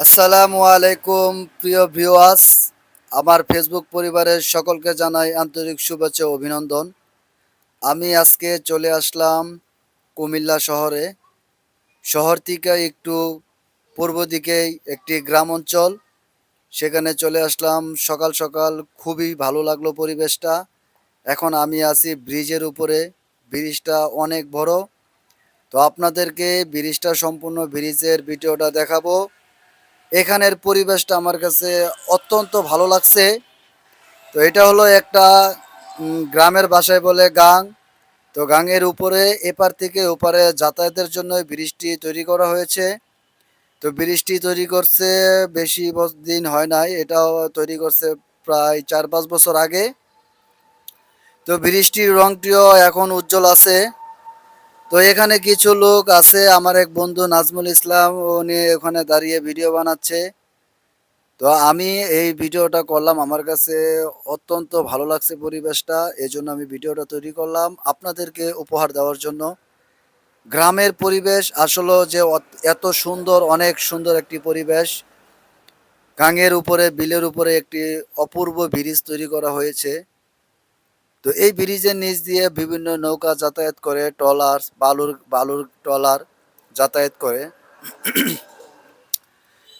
আসসালামু আলাইকুম, প্রিয় ভিউয়ার্স। আমার ফেসবুক পরিবারের সকলকে জানাই আন্তরিক শুভেচ্ছা অভিনন্দন। আমি আজকে চলে আসলাম কুমিল্লা শহরে। শহর থেকে একটু পূর্ব দিকেই একটি গ্রাম অঞ্চল। সেখানে চলে আসলাম। সকাল সকাল খুবই ভালো লাগল পরিবেশটা। এখন আমি আছি ব্রিজের উপরে। ব্রিজটা অনেক বড়। তো আপনাদেরকে ব্রিজটা সম্পূর্ণ ব্রিজের ভিডিওটা দেখাবো। এখানের পরিবেশটা আমার কাছে অত্যন্ত ভালো লাগছে। তো এটা হলো একটা গ্রামের বাসায় বলে গাং। তো গাঙের উপরে, এপার থেকে ওপারে যাতায়াতের জন্য ব্রিজটি তৈরি করা হয়েছে। তো ব্রিজটি তৈরি করছে বেশি দিন হয় নাই, এটাও তৈরি করছে প্রায় চার পাঁচ বছর আগে। তো ব্রিজটির রংটিও এখন উজ্জ্বল আছে। তো এখানে কিছু লোক আছে, আমার এক বন্ধু নাজমুল ইসলাম, উনি ওখানে দাঁড়িয়ে ভিডিও বানাচ্ছে। তো আমি এই ভিডিওটা করলাম, আমার কাছে অত্যন্ত ভালো লাগছে পরিবেশটা এই জন্য আমি ভিডিওটা তৈরি করলাম। আপনাদেরকে উপহার দেওয়ার জন্য। গ্রামের পরিবেশ আসলে যে এত সুন্দর, অনেক সুন্দর একটি পরিবেশ। গাঙের উপরে, বিলের উপরে একটি অপূর্ব ব্রিজ তৈরি করা হয়েছে। তো এই ব্রিজের নিচ দিয়ে বিভিন্ন নৌকা যাতায়াত করে, ট্রলার, বালুর বালুর ট্রলার যাতায়াত করে।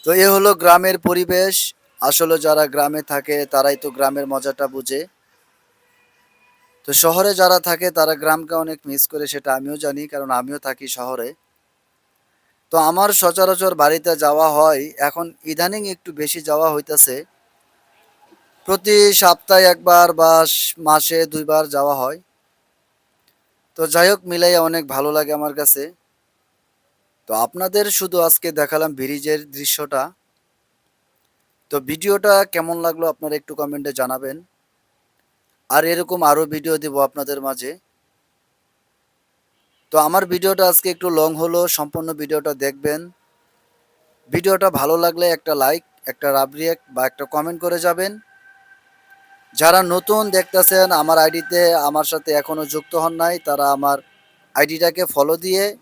তো এ হলো গ্রামের পরিবেশ। আসলে যারা গ্রামে থাকে, তারাই তো গ্রামের মজাটা বুঝে। তো শহরে যারা থাকে, তারা গ্রামকে অনেক মিস করে, সেটা আমিও জানি, কারণ আমিও থাকি শহরে। তো আমার সচরাচর বাড়িতে যাওয়া হয়। এখন ইদানিং একটু বেশি যাওয়া হইতাছে। প্রতি সপ্তাহে একবার বা মাসে দুইবার যাওয়া হয়। তো যাই হোক, মিলাইয়া অনেক ভালো লাগে আমার কাছে। তো আপনাদের শুধু আজকে দেখালাম ব্রিজের দৃশ্যটা। তো ভিডিওটা কেমন লাগল আপনারা একটু কমেন্টে জানাবেন। আর এরকম আরও ভিডিও দিব আপনাদের মাঝে। তো আমার ভিডিওটা আজকে একটু লং হলো, সম্পূর্ণ ভিডিওটা দেখবেন। ভিডিওটা ভালো লাগলে একটা লাইক একটা রাব বা একটা কমেন্ট করে যাবেন। যারা নতুন দেখতেছেন, আমার আইডিতে আমার সাথে এখনও যুক্ত হন নাই, তারা আমার আইডিটাকে ফলো দিয়ে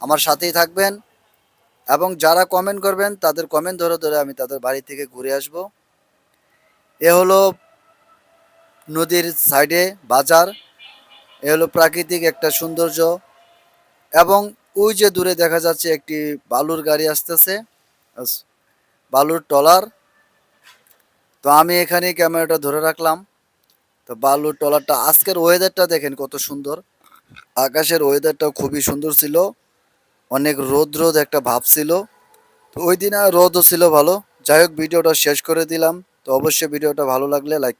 আমার সাথেই থাকবেন। এবং যারা কমেন্ট করবেন, তাদের কমেন্ট ধরে ধরে আমি তাদের বাড়ি থেকে ঘুরে আসব। এ হলো নদীর সাইডে বাজার। এ হলো প্রাকৃতিক একটা সৌন্দর্য। এবং ওই যে দূরে দেখা যাচ্ছে একটি বালুর গাড়ি আসতেছে। বালুর টলার তো আমি এখানে ক্যামেরাটা ধরে রাখলাম। তো বালুর টলারটা আজকের ওয়েদারটা দেখেন কত সুন্দর। আকাশের ওয়েদারটাও খুবই সুন্দর ছিল। অনেক রোদ রোদ একটা ভাব ছিল। তো ওই দিন আর রোদও ছিল ভালো। যাই হোক, ভিডিওটা শেষ করে দিলাম। তো অবশ্যই ভিডিওটা ভালো লাগলে লাইক